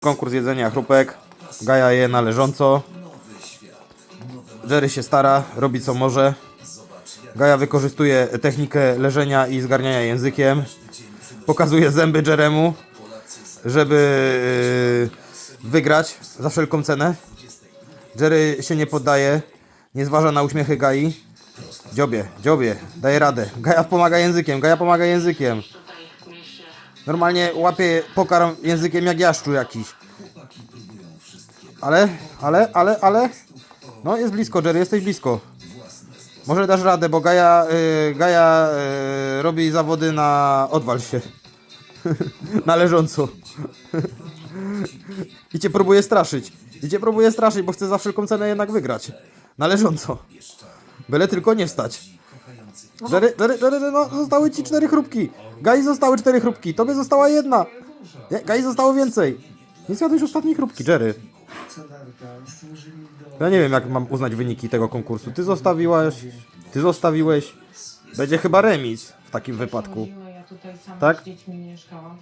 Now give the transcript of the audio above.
Konkurs jedzenia chrupek. Gaja je na leżąco. Jerry się stara, robi co może. Gaja wykorzystuje technikę leżenia i zgarniania językiem. Pokazuje zęby Jeremu, żeby yy, wygrać za wszelką cenę. Jerry się nie poddaje, nie zważa na uśmiechy Gai. Dziobie, dziobie, daje radę. Gaja pomaga językiem, Gaja pomaga językiem. Normalnie łapie pokarm językiem jak jaszczu jakiś. Ale, ale, ale, ale. No jest blisko, Jerry, jesteś blisko. Może dasz radę, bo Gaja, y, Gaja y, robi zawody na odwal się. na leżąco. I cię próbuje straszyć. I cię próbuje straszyć, bo chce za wszelką cenę jednak wygrać. Na leżąco. Byle tylko nie wstać. Jerry, Jerry, Jerry, no, zostały ci cztery chrupki. Gai zostały cztery chrupki. Tobie została jedna. Nie, Gai zostało więcej. Nie zjadłeś ostatniej chrupki, Jerry. Ja nie wiem, jak mam uznać wyniki tego konkursu. Ty zostawiłaś, ty zostawiłeś. Będzie chyba remis w takim wypadku. Ja tutaj sama Tak? z dziećmi mieszkałam.